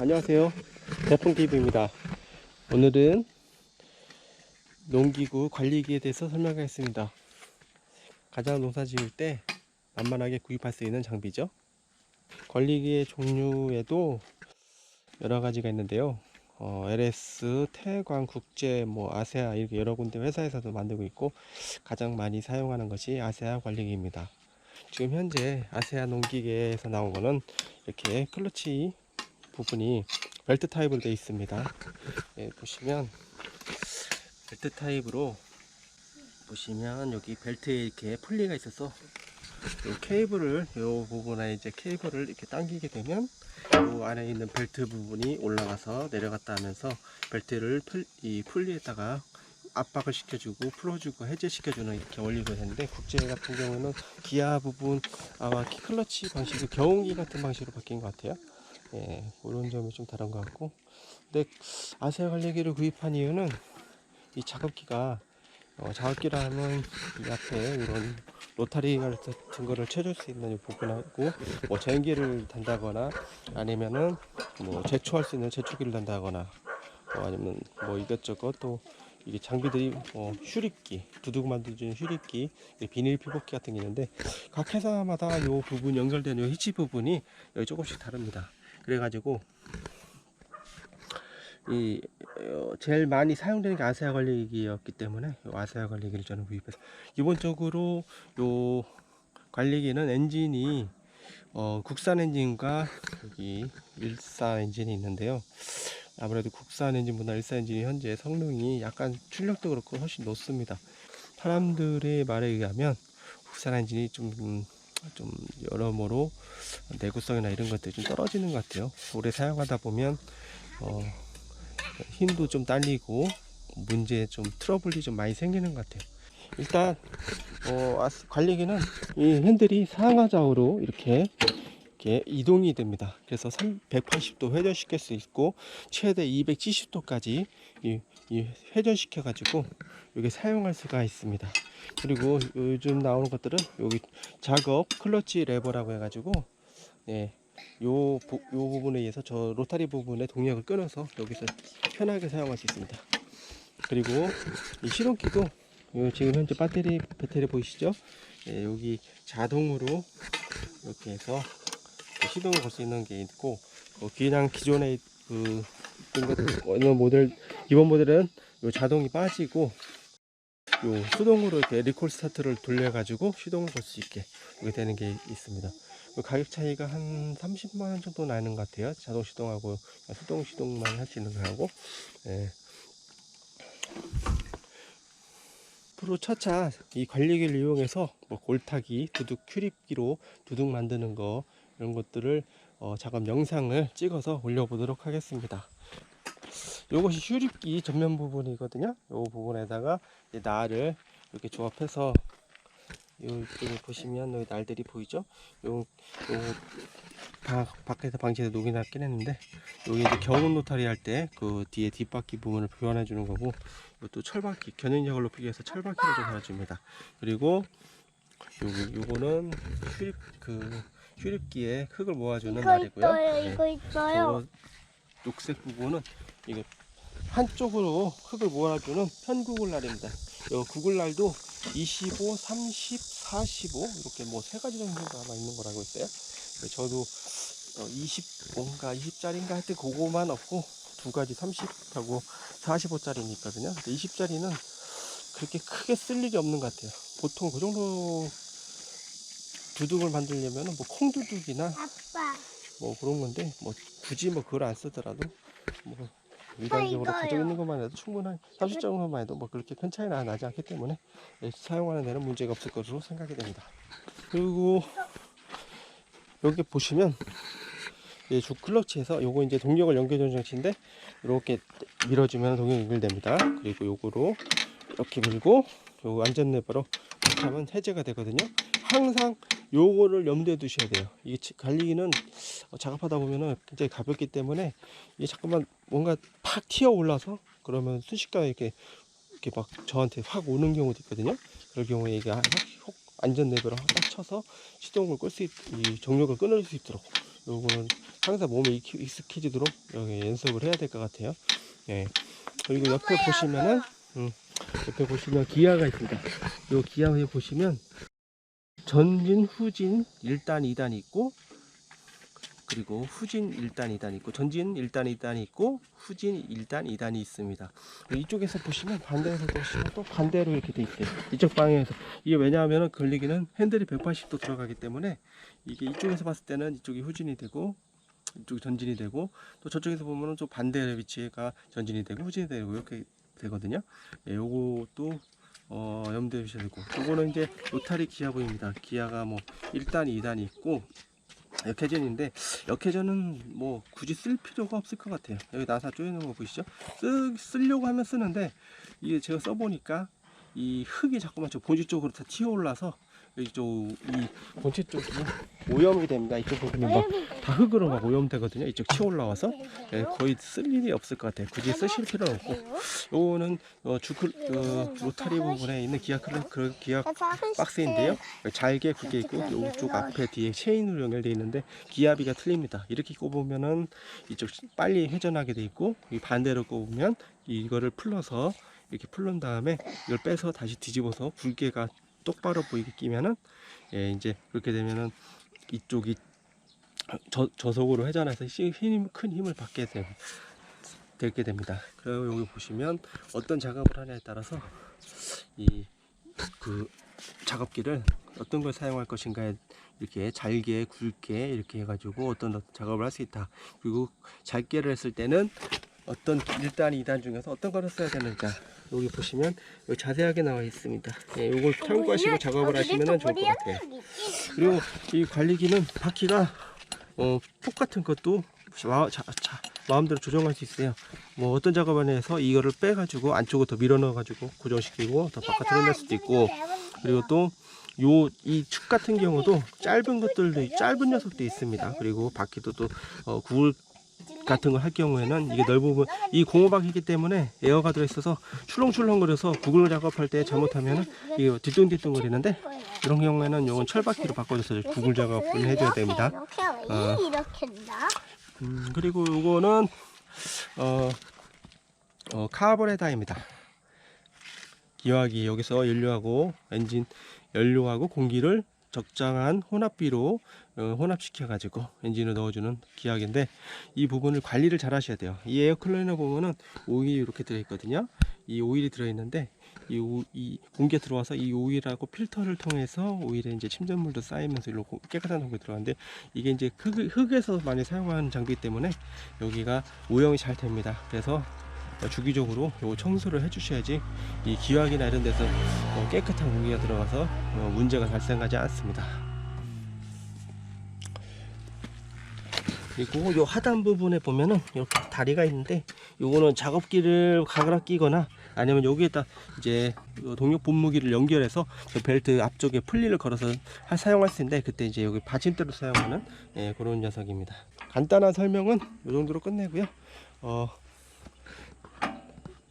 안녕하세요. 대풍TV입니다. 오늘은 농기구 관리기에 대해서 설명하겠습니다. 가장 농사 지을 때 만만하게 구입할 수 있는 장비죠. 관리기의 종류에도 여러 가지가 있는데요. 어, LS, 태광, 국제, 뭐 아세아 이렇게 여러 군데 회사에서도 만들고 있고 가장 많이 사용하는 것이 아세아 관리기입니다. 지금 현재 아세아 농기계에서 나온 거는 이렇게 클러치 부분이 벨트 타입으로 되어 있습니다. 예, 보시면 벨트 타입으로 보시면 여기 벨트에 이렇게 풀리가 있어서 요 케이블을 요 부분에 이제 케이블을 이렇게 당기게 되면 요 안에 있는 벨트 부분이 올라가서 내려갔다 하면서 벨트를 풀, 이 풀리에다가 압박을 시켜주고 풀어주고 해제시켜주는 이렇게 원리가 되는데 국제 같은 경우는 기아 부분 아마 키 클러치 방식이 경운기 같은 방식으로 바뀐 것 같아요. 예, 그런 점이 좀 다른 것 같고. 근데 아세아 관리기를 구입한 이유는 이 작업기가 어, 작업기라 하면 이 앞에 이런 로타리 같은 거를 쳐줄 수 있는 이 부분하고 뭐 전기를 단다거나 아니면은 뭐 제초할 수 있는 제초기를 단다거나 뭐 아니면 뭐 이것저것 또 이게 장비들이 뭐 휴립기 두둑 만들어주는 휴립기 비닐 피복기 같은 게 있는데 각 회사마다 요 부분 연결되는 요 히치 부분이 여기 조금씩 다릅니다 그래가지고 이 어, 제일 많이 사용되는 게 아세아 관리기였기 때문에 요 아세아 관리기를 저는 구입해서 기본적으로 요 관리기는 엔진이 어, 국산 엔진과 여기 일사 엔진이 있는데요. 아무래도 국산 엔진보다 일사 엔진이 현재 성능이 약간 출력도 그렇고 훨씬 높습니다. 사람들의 말에 의하면 국산 엔진이 좀, 음, 좀 여러모로 내구성이나 이런 것들이 좀 떨어지는 것 같아요. 오래 사용하다 보면 어, 힘도 좀 딸리고 문제 좀 트러블이 좀 많이 생기는 것 같아요. 일단 어, 아스- 관리기는 이 핸들이 상하좌우로 이렇게 이렇게 이동이 됩니다. 그래서 180도 회전시킬 수 있고 최대 270도까지 이, 이 회전시켜 가지고 여기 사용할 수가 있습니다. 그리고 요즘 나오는 것들은 여기 작업 클러치 레버라고 해가지고 네, 요, 부, 요 부분에 의해서 저 로타리 부분에 동력을 끊어서 여기서 편하게 사용할 수 있습니다. 그리고 이요 지금 현재 배터리 배터리 보이시죠? 예, 여기 자동으로 이렇게 해서 시동을 걸 수 있는 게 있고 어, 그냥 기존에 그 어느 모델 이번 모델은 요 자동이 빠지고 요 수동으로 이렇게 리콜 스타트를 돌려 가지고 시동을 걸 수 있게 이렇게 되는 게 있습니다. 그 가격 차이가 한 30만 원 정도 나는 것 같아요. 자동 시동하고 수동 시동만 할 수 있는 거하고. 예. 프로 차차 이 관리기를 이용해서 뭐 골타기, 두둑 큐립기로 두둑 만드는 거 이런 것들을 어, 작업 영상을 찍어서 올려보도록 하겠습니다. 이것이 휴립기 전면 부분이거든요. 이 부분에다가 날을 이렇게 조합해서 여기 보시면 여기 날들이 보이죠? 요, 요 바, 밖에서 방지해서 녹이 났긴 했는데 여기 이제 겨운 노타리 할 때 그 뒤에 뒷바퀴 부분을 표현해 주는 거고 이것도 철바퀴 견인력을 높이기 위해서 철바퀴를 좀 달아줍니다. 그리고 요거 요거는 휴립 그 휴립기에 흙을 모아주는 이거 날이고요. 있어요. 네. 이거 있어요. 녹색 부분은 이게 한쪽으로 흙을 모아주는 편구글 날입니다. 요 구글 날도 25, 30, 45 이렇게 뭐 세 가지 정도가 아마 있는 거라고 있어요. 그래서 저도 20 뭔가 20짜리인가 하여튼 그거만 없고 두 가지 30하고 45짜리는 있거든요. 근데 20짜리는 그렇게 크게 쓸 일이 없는 것 같아요. 보통 그 정도 두둑을 만들려면 뭐 콩두둑이나 아빠. 뭐 그런 건데 뭐 굳이 뭐 그걸 안 쓰더라도 뭐 일반적으로 이거요. 가지고 있는 것만 해도 충분한 30 정도만 해도 뭐 그렇게 큰 차이는 나지 않기 때문에 예, 사용하는 데는 문제가 없을 것으로 생각이 됩니다. 그리고 여기 보시면 이 주 클러치에서 요거 이제 동력을 연결하는 장치인데 이렇게 밀어주면 동력이 연결됩니다. 그리고 요거로 이렇게 밀고 요 안전 레버로 이렇게 하면 해제가 되거든요. 항상 요거를 염두에 두셔야 돼요. 관리기는 어, 작업하다 보면은 굉장히 가볍기 때문에 이게 잠깐만 뭔가 팍 튀어 올라서 그러면 순식간에 이렇게 이렇게 막 저한테 확 오는 경우도 있거든요. 그럴 경우에 이게 확- 혹 안전 레벨을 확 쳐서 시동을 끌 수 있, 이 정력을 끊을 수 있도록 요거는 항상 몸에 익숙해지도록 여기 연습을 해야 될 것 같아요. 예. 그리고 옆에 보시면은 음, 옆에 보시면 기아가 있습니다. 요 기아 에 보시면 전진, 후진 1단, 2단 있고 그리고 후진 1단, 2단 있고 전진 1단, 2단이 있고 후진 1단, 2단이 있습니다. 이쪽에서 보시면 반대에서 또 반대로 이렇게 돼 있대요. 이쪽 방향에서 이게 왜냐하면 걸리기는 핸들이 180도 들어가기 때문에 이게 이쪽에서 봤을 때는 이쪽이 후진이 되고 이쪽이 전진이 되고 또 저쪽에서 보면은 좀 반대 위치가 전진이 되고 후진이 되고 이렇게 되거든요. 예, 요것도 어, 염두에 두셔야 되고 요거는 이제 로타리 기아부입니다. 기아가 뭐 1단, 2단이 있고 역회전인데 역회전은 뭐 굳이 쓸 필요가 없을 것 같아요. 여기 나사 조이는 거 보이시죠? 쓰, 쓰려고 하면 쓰는데 이게 제가 써보니까 이 흙이 자꾸만 저 본질 쪽으로 다 튀어 올라서 이쪽 이 본체 쪽이 오염이 됩니다. 이쪽 부분이 막다 흙으로 막 오염되거든요. 이쪽 튀어 올라와서 예, 거의 쓸 일이 없을 것 같아요. 굳이 쓰실 필요는 없고 요거는 어, 주클 그 로타리 부분에 있는 기아 클그 기아 박스인데요. 잘게 그게 있고 이쪽 앞에 뒤에 체인으로 연결되어 있는데 기압비가 틀립니다. 이렇게 꼽으면은 이쪽 빨리 회전하게 돼 있고 이 반대로 꼽으면 이거를 풀러서 이렇게 풀른 다음에 이걸 빼서 다시 뒤집어서 굵게가 똑바로 보이게 끼면은 예 이제 그렇게 되면은 이쪽이 저, 저속으로 회전해서 시- 힘, 큰 힘을 받게 되, 되게 됩니다. 그리고 여기 보시면 어떤 작업을 하냐에 따라서 이 그 작업기를 어떤 걸 사용할 것인가에 이렇게 잘게 굵게 이렇게 해가지고 어떤 작업을 할 수 있다. 그리고 잘게를 했을 때는 어떤 1단, 2단 중에서 어떤 거를 써야 되는가 여기 보시면 여기 자세하게 나와 있습니다. 예, 이걸 참고하시고 작업을 하시면 좋을 것 같아요. 그리고 이 관리기는 바퀴가 어, 폭 같은 것도 마, 자, 자, 마음대로 조정할 수 있어요. 뭐 어떤 작업 안에 해서 이거를 빼가지고 안쪽으로 더 밀어 넣어가지고 고정시키고 더 바깥으로 낼 수도 있고 그리고 또 요이축 같은 경우도 짧은 것들도 짧은 녀석도 있습니다. 그리고 바퀴도 또 어, 구울 같은 걸 할 경우에는 이게 넓은 이 고무바퀴이기 때문에 에어가 들어있어서 출렁출렁거려서 구글 작업할 때 잘못하면은 이게 뒤뚱뒤뚱 거리는데 이런 경우에는 요건 철바퀴로 바꿔줘서 구글 작업을 해줘야 됩니다. 어. 음, 그리고 요거는 어, 어 카보레다입니다. 기화기 여기서 연료하고 엔진 연료하고 공기를 적당한 혼합비로 어, 혼합시켜 가지고 엔진을 넣어주는 기화기인데 이 부분을 관리를 잘 하셔야 돼요. 이 에어클리너 보면은 오일이 이렇게 들어 있거든요. 이 오일이 들어 있는데 이, 오, 이 공기가 들어와서 이 오일하고 필터를 통해서 오일에 이제 침전물도 쌓이면서 고- 깨끗한 공기 들어가는데 이게 이제 흙, 흙에서 많이 사용하는 장비이기 때문에 여기가 오염이 잘 됩니다. 그래서 어, 주기적으로 요 청소를 해주셔야지 이 기화기나 이런 데서 어, 깨끗한 공기가 들어가서 어, 문제가 발생하지 않습니다. 그리고 요 하단 부분에 보면은 이렇게 다리가 있는데 요거는 작업기를 가글아 끼거나 아니면 여기에다 이제 요 동력 분무기를 연결해서 저 벨트 앞쪽에 풀리를 걸어서 하- 사용할 수 있는데 그때 이제 여기 받침대로 사용하는 예, 그런 녀석입니다. 간단한 설명은 요 정도로 끝내고요. 어,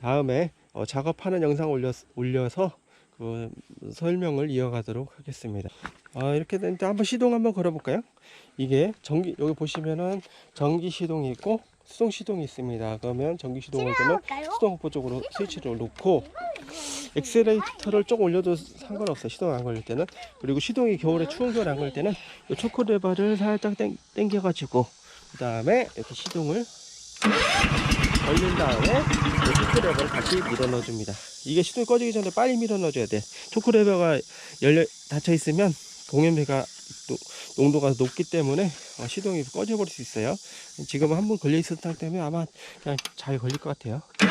다음에 어, 작업하는 영상 올려, 올려서 그 설명을 이어가도록 하겠습니다. 아, 이렇게 되는데 한번 시동 한번 걸어 볼까요? 이게 전기 여기 보시면은 전기 시동이 있고 수동 시동이 있습니다. 그러면 전기 때는 볼까요? 수동 호포 쪽으로 스위치를 놓고 엑셀레이터를 좀 올려도 상관없어요. 시동 안 걸릴 때는 그리고 시동이 겨울에 추운 겨울에 안 걸릴 때는 이 초코 레버를 살짝 땡, 당겨가지고 그 다음에 이렇게 시동을 걸린 다음에 이 초코 레버를 다시 밀어 넣어줍니다. 이게 시동이 꺼지기 전에 빨리 밀어 넣어줘야 돼. 초코 레버가 열려 닫혀 있으면 공연비가 또 농도가 높기 때문에 어, 시동이 꺼져버릴 수 있어요. 지금 한번 걸려 있었기 때문에 아마 그냥 잘 걸릴 것 같아요. 네.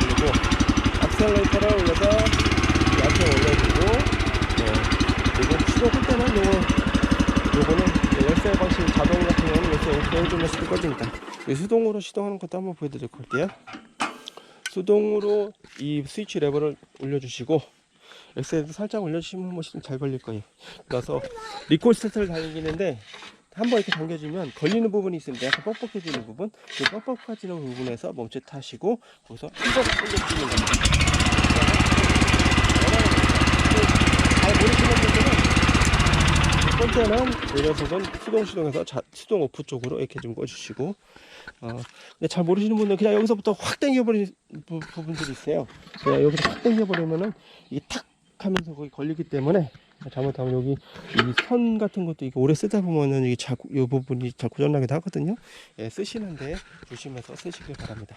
그리고 악셀레이터를 올려서 얇게 올려주고 네. 그리고 시동 끌 때는 요거 요거는 열쇠 방식 자동 같은 경 열쇠 보여주면 시동 꺼집니다. 이 수동으로 시동하는 것도 한번 보여드리도록 할게요. 수동으로 이 스위치 레버를 올려주시고 엑셀도 살짝 올려주시면 뭐잘 걸릴 거예요. 그래서 리콜 스타트를 달리기는데 한번 이렇게 당겨주면 걸리는 부분이 있습니다. 약간 뻑뻑해지는 부분, 그 뻑뻑해지는 부분에서 멈춰 타시고 거기서 한번 당겨주시면 됩니다. 잘 모르시는 분들은 번째는 이 녀석은 수동 시동에서 자, 수동 오프 쪽으로 이렇게 좀 꺼주시고 어, 근데 잘 모르시는 분은 그냥 여기서부터 확 당겨버리는 부, 부분들이 있어요. 그냥 여기서 확 당겨버리면은 이게 탁 하면서 거기 걸리기 때문에 잘못하면 여기 이 선 같은 것도 이게 오래 쓰다 보면은 이게 자, 이 부분이 잘 고장나기도 하거든요. 예, 쓰시는데 조심해서 쓰시길 바랍니다.